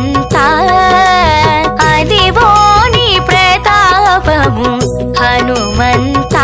అంతా అదివోని ప్రతాపము. హనుమంతా